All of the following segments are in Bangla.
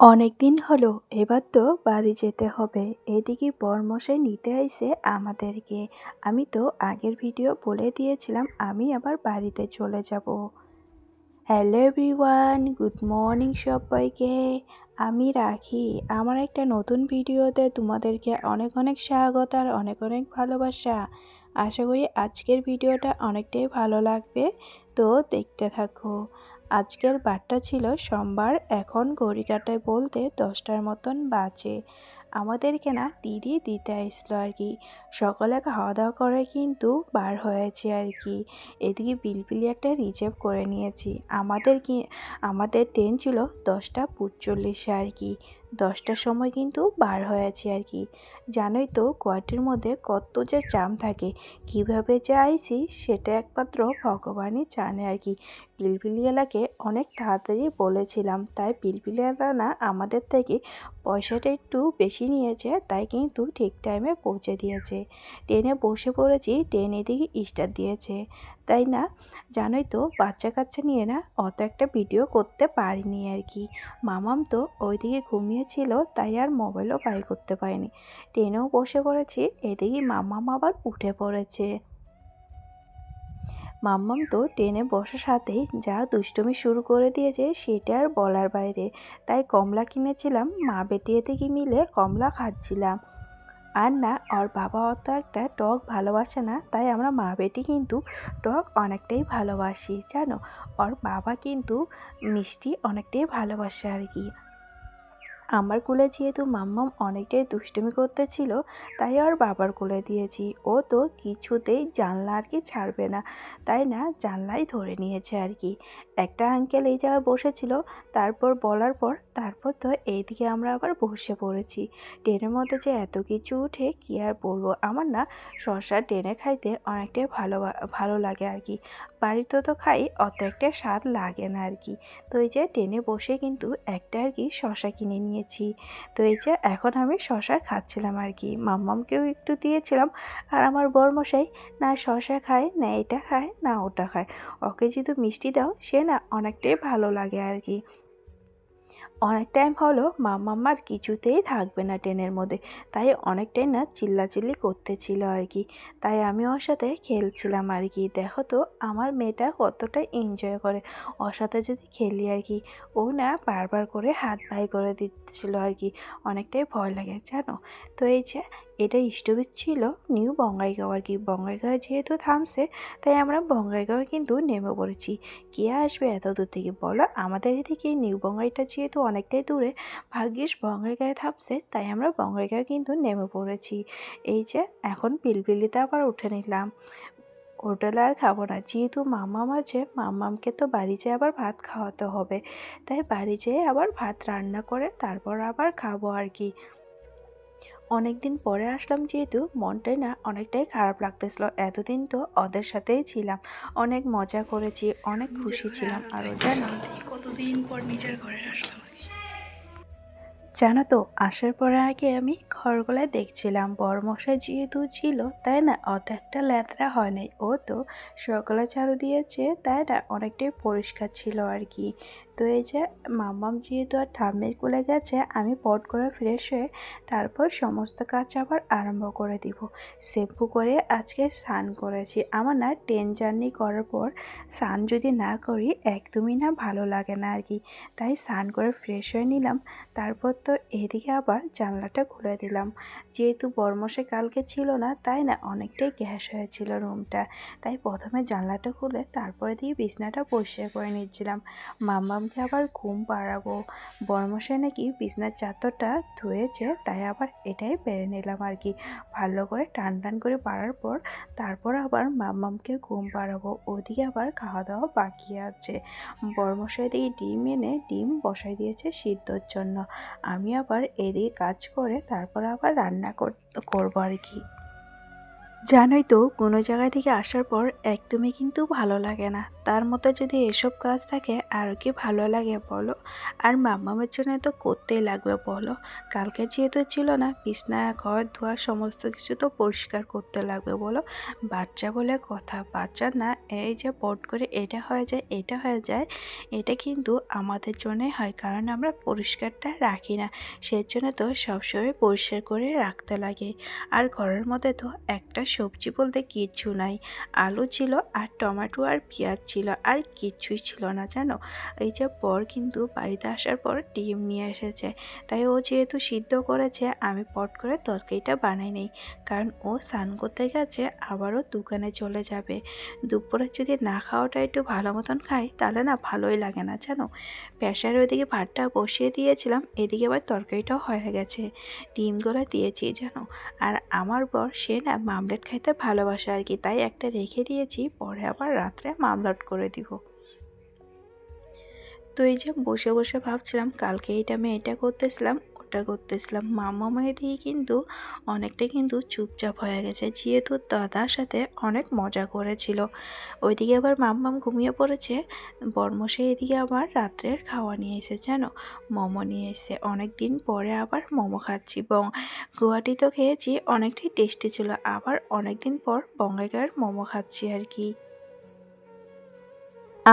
অনেক দিন হলো, এবার তো বাড়ি যেতে হবে। এদিকে বরমশাই নিতে আইছে আমাদেরকে। আমি তো আগের ভিডিও বলে দিয়েছিলাম, আমি আবার বাড়িতে চলে যাব। হ্যালো এভরিওয়ান, গুড মর্নিং সবাইকে। আমি রাখি। আমার একটা নতুন ভিডিওতে তোমাদেরকে অনেক অনেক স্বাগত আর অনেক অনেক ভালোবাসা। আশা করি আজকের ভিডিওটা অনেকটাই ভালো লাগবে। তো দেখতে থাকো। আজকের বারটা ছিল সোমবার, এখন ঘড়ি কাটায় বলতে দশটার মতন বাজে। আমাদেরকে না দিদি দিতে আসলো আর কি। সকালে খাওয়া দাওয়া করে কিন্তু বার হয়েছে আর কি। এদিকে বিলবিলি একটা রিজার্ভ করে নিয়েছি। আমাদের কি, আমাদের ট্রেন ছিল দশটা পঁচল্লিশে আর কি। দশটার সময় কিন্তু বার হয়েছে আর কি। জানোই তো কোয়ার্টের মধ্যে কত যে জাম থাকে। কীভাবে যে আইছি সেটা একমাত্র ভগবানই জানে আর কি। পিলপিলিয়ালাকে অনেক তাড়াতাড়ি বলেছিলাম, তাই পিলপিলিয়ালা না আমাদের থেকে পয়সাটা একটু বেশি নিয়েছে, তাই কিন্তু ঠিক টাইমে পৌঁছে দিয়েছে। ট্রেনে বসে পড়েছি, ট্রেন এদিকে স্টার দিয়েছে। তাই না? জানোই তো বাচ্চা কাচ্চা নিয়ে না অত একটা ভিডিও করতে পারিনি আর কি। মামাম তো ওইদিকে ঘুমিয়েছিল, তাই আর মোবাইলও বাই করতে পারিনি। ট্রেনেও বসে পড়েছি, এদিকে মামাম আবার উঠে পড়েছে। মাম্মাম তো ট্রেনে বসার সাথেই যা দুষ্টুমি শুরু করে দিয়েছে সেটা আর বলার বাইরে। তাই কমলা কিনেছিলাম, মা বেটি এদিকে মিলে কমলা খাচ্ছিলাম। আর না, ওর বাবা অত একটা টক ভালোবাসে না, তাই আমরা মা বেটি কিন্তু টক অনেকটাই ভালোবাসি, জানো? ওর বাবা কিন্তু মিষ্টি অনেকটাই ভালোবাসে আর কি। আমার কোলে যেহেতু মাম্মাম অনেকটাই দুষ্টুমি করতেছিল, তাই আর বাবার কোলে দিয়েছি। ও তো কিছুতেই জানলা আর কি ছাড়বে না, তাই না? জানলাই ধরে নিয়েছে আর কি। একটা আঙ্কেল এই জায়গায় বসেছিল, তারপর বলার পর, তারপর তো এইদিকে আমরা আবার বসে পড়েছি। ট্রেনের মধ্যে যে এত কিছু উঠে কী আর বলব? আমার না শশা ট্রেনে খাইতে অনেকটাই ভালো ভালো লাগে আর কি। বাড়িতে তো খাই, অত একটা স্বাদ লাগে না আর কি। তো এই যে ট্রেনে বসে কিন্তু একটা আর কি শশা কিনে নিয়েছি তো এই যে এখন আমি শশা খাচ্ছিলাম আর কি মাম্মামকেও একটু দিয়েছিলাম আর আমার বরমশাই না শশা খায়, না এটা খায়, না ওটা খায়। ওকে যদি মিষ্টি দাও, সে না অনেকটাই ভালো লাগে আর কি অনেক টাইম হলো মাম্মাম্মার কিছুতেই থাকবে না ট্রেনের মধ্যে। তাই অনেকটাই না চিল্লাচিল্লি করতেছিল আর কি। তাই আমি ওর সাথে খেলছিলাম আর কি। দেখো তো, আমার মেয়েটা কতটা এনজয় করে। ওর সাথে যদি খেলি আর কি, ও না বারবার করে হাত ভাই করে দিচ্ছিল আর কি। অনেকটাই ভয় লাগে, জানো? তো এই যে, এটা স্টপেজ ছিল নিউ বঙ্গাইগাঁও আর কি। বঙ্গাইগাঁও যেহেতু থামছে, তাই আমরা বঙ্গাইগাঁও কিন্তু নেমে পড়েছি। কে আসবে এত দূর থেকে? বলো, আমাদের এদিকে নিউ বঙ্গাইটা যেহেতু অনেকটাই দূরে ভাগ্যিস বঙ্গাইগাঁয়ে থামছে তাই আমরা বঙ্গাইগাঁও কিন্তু নেমে পড়েছি। এই যে এখন পিলপিলিতে আবার উঠে নিলাম। হোটেলে আর খাব না যেহেতু মাম্মাম আছে মাম্মামকে তো বাড়ি যেয়ে আবার ভাত খাওয়াতে হবে। তাই বাড়ি যেয়ে আবার ভাত রান্না করে তারপর আবার খাব আর কি। অনেক দিন পরে আসলাম যেহেতু মনটাই না অনেকটাই খারাপ লাগতেছিল এতদিন তো ওদের সাথেই ছিলাম। অনেক মজা করেছি অনেক খুশি ছিলাম আর ওটা কতদিন পর নিজের ঘরে আসলাম। জানো তো, আসার পরে আগে আমি খড়গোলায় দেখছিলাম। বড়মশাই যেহেতু ছিল, তাই না, অত একটা ল্যাতরা হয় নাই। ও তো সকালে চারু দিয়েছে, তাই না, অনেকটাই পরিষ্কার ছিল আর কি। তো এই যে মাম্মাম যেহেতু আর ঠাম্মির কোলে গেছে, আমি পট করে ফ্রেশ হয়ে তারপর সমস্ত কাজ আবার আরম্ভ করে দিব। শ্যাম্পু করে আজকে স্নান করেছি। আমার না ট্রেন জার্নি করার পর স্নান যদি না করি একদমই না ভালো লাগে না আর কি। তাই স্নান করে ফ্রেশ হয়ে নিলাম, তারপর তো এদিকে আবার জানলাটা খুলে দিলাম। যেহেতু বর্মশে কালকে ছিল না, তাই না অনেকটাই গ্যাস হয়েছিল রুমটা। তাই প্রথমে জানলাটা খুলে তারপরে দিয়ে বিছনাটা পরিষ্কার করে নিচ্ছিলাম। মাম্মামকে আবার ঘুম পাড়াবো। বর্মশাই নাকি বিছনার চাদরটা ধুয়েছে, তাই আবার এটাই পেরে নিলাম আর কি। ভালো করে টান টান করে পাড়ার পর তারপর আবার মাম্মামকে ঘুম পাড়াবো। ওদিকে আবার খাওয়া দাওয়া বাকি আছে। বর্মশাই দিকে ডিম এনে ডিম বসাই দিয়েছে সিদ্ধর জন্য। আমি আবার এদিকে কাজ করে তারপর আবার রান্না কর- করব আর কি। জানোই তো, কোনো জায়গা থেকে আসার পর একদমই কিন্তু ভালো লাগে না। তার মতো যদি এসব কাজ থাকে, আর কি ভালো লাগে বলো? আর মাম্মামের জন্য তো করতেই লাগবে বলো। কালকে যেহেতু ছিল না, বিছনা, ঘর, ধোয়া, সমস্ত কিছু তো পরিষ্কার করতে লাগবে বলো। বাচ্চা বলে কথা, বাচ্চা না, এই যে পট করে এটা হয়ে যায়, এটা হয়ে যায়, এটা কিন্তু আমাদের জন্যই হয়, কারণ আমরা পরিষ্কারটা রাখি না। সেই জন্য তো সবসময় পরিষ্কার করে রাখতে লাগে। আর ঘরের মধ্যে তো একটা সবজি বলতে কিচ্ছু নাই। আলু ছিল আর টমেটো আর পেঁয়াজ ছিল আর কিচ্ছুই ছিল না, জানো? এই যে পর কিন্তু বাড়িতে আসার পর ডিম নিয়ে এসেছে। তাই ও যেহেতু সিদ্ধ করেছে, আমি পট করে তরকারিটা বানাই নেই। কারণ ও স্নান করতে গেছে, আবারও দোকানে চলে যাবে। দুপুরে যদি না খাওয়াটা একটু ভালো মতন খাই, তাহলে না ভালোই লাগে না, জানো? প্রেশারে ওইদিকে ভাতটা বসিয়ে দিয়েছিলাম, এদিকে আবার তরকারিটাও হয়ে গেছে। ডিমগুলো দিয়েছি, জানো? আর আমার বর, সে না মামলেট খাইতে ভালোবাসে আর কি। তাই একটা রেখে দিয়েছি, পরে আবার রাত্রে মামলাট করে দিব। তো এই যে বসে বসে ভাবছিলাম, কালকে এইটা আমি এটা করতেছিলাম ওটা করতেছিলাম। মামা মায়ের দিয়ে কিন্তু অনেকটা কিন্তু চুপচাপ হয়ে গেছে। যেহেতু দাদার সাথে অনেক মজা করেছিল। ওইদিকে আবার মাম্মাম ঘুমিয়ে পড়েছে। বর্মশে এদিকে আবার রাত্রের খাওয়া নিয়ে এসে, জানো? মোমো নিয়ে এসে। অনেক দিন পরে আবার মোমো খাচ্ছি। এবং গুয়াহাটি তো খেয়েছি, অনেকটাই টেস্টি ছিল। আবার অনেক দিন পর বঙ্গাইগার মোমো খাচ্ছি আর কি।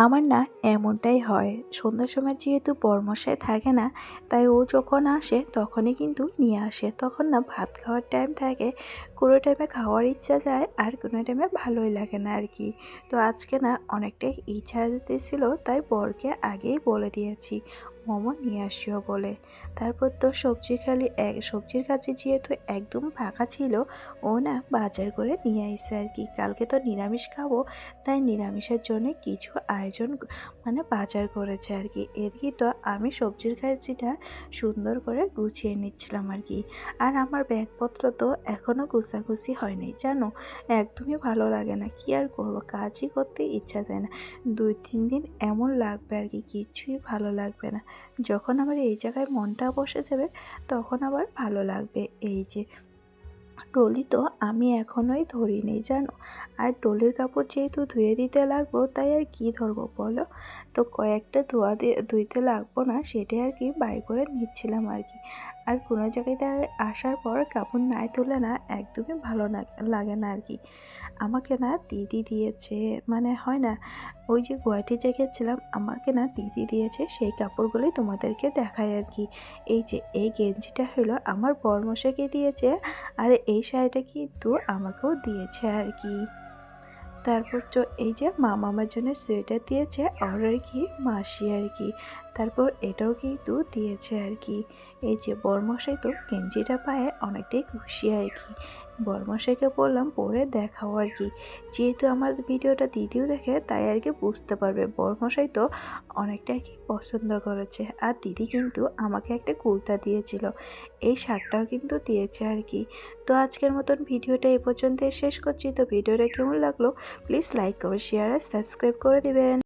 আমার না এমনটাই হয়। সন্ধ্যার সময় যেহেতু বরমশায় থাকে না, তাই ও যখন আসে তখনই কিন্তু নিয়ে আসে। তখন না ভাত খাওয়ার টাইম থাকে, কোনো টাইমে খাওয়ার ইচ্ছা যায় আর কোনো টাইমে ভালোই লাগে না আর কি। তো আজকে না অনেকটাই ইচ্ছা যেতেছিল, তাই বরকে আগেই বলে দিয়েছি। মোমো নিয়ে আসিও বলে। তারপর তো সবজি খালি এক সবজির কাছে যেহেতু একদম ফাঁকা ছিল, ও না বাজার করে নিয়ে আসছে আর কি। কালকে তো নিরামিষ খাব, তাই নিরামিষের জন্য কিছু আয়োজন মানে বাজার করেছে আর কি। এদিকে তো আমি সবজির কাজিটা সুন্দর করে গুছিয়ে নিচ্ছিলাম আর কি। আর আমার ব্যাগপত্র তো এখনও গুছাগুছি হয়নি জানো? একদমই ভালো লাগে না, কি আর করব? কাজই করতে ইচ্ছা যায় না। দুই তিন দিন এমন লাগবে আর কি, কিছুই ভালো লাগবে না। যখন আমার এই জায়গায় মনটা বসে যাবে, তখন আবার ভালো লাগবে। এই যে টলি তো আমি এখনোই ধরিনি, জানো? আর টলির কাপড় যেহেতু ধুয়ে দিতে লাগবো, তাই আর কি ধরবো বলো? তো কয়েকটা ধোয়া দিয়ে ধুইতে লাগবো না, সেটাই আর কি বাই করে নিচ্ছিলাম আর কি। আর কোনো জায়গায় আসার পর কাপড় নাই তুলে না একদমই ভালো লাগে না আর কি। আমাকে না দিদি দিয়েছে মানে হয় না, ওই যে গুয়াহাটি যে গেছিলাম, আমাকে না দিদি দিয়েছে সেই কাপড়গুলোই তোমাদেরকে দেখায় আর কি। এই যে এই গেঞ্জিটা হলো আমার বরমশাইকে দিয়েছে, আর এই শাড়িটা কিন্তু আমাকেও দিয়েছে আর কি। তারপর তো এই যে মামা মামার জন্য সোয়েটার দিয়েছে, আর কি মাসি আর কি। তারপর এটাও কিন্তু দিয়েছে আর কি। এই যে বরমশাই তো গেঞ্জিটা পায়ে অনেকটাই খুশি আর কি। বরমশাইকে বললাম, পরে দেখাও আর কি। যেহেতু আমার ভিডিওটা দিদিও দেখে, তাই আর কি বুঝতে পারবে। বরমশাই তো অনেকটা কি পছন্দ করেছে। আর দিদি কিন্তু আমাকে একটা কুর্তা দিয়েছিল। এই শার্টটাও কিন্তু দিয়েছে আর কি। তো আজকের মতন ভিডিওটা এই পর্যন্ত শেষ করছি। তো ভিডিওটা কেমন লাগল প্লিজ লাইক কমেন্ট শেয়ার আর সাবস্ক্রাইব করে দিবেন।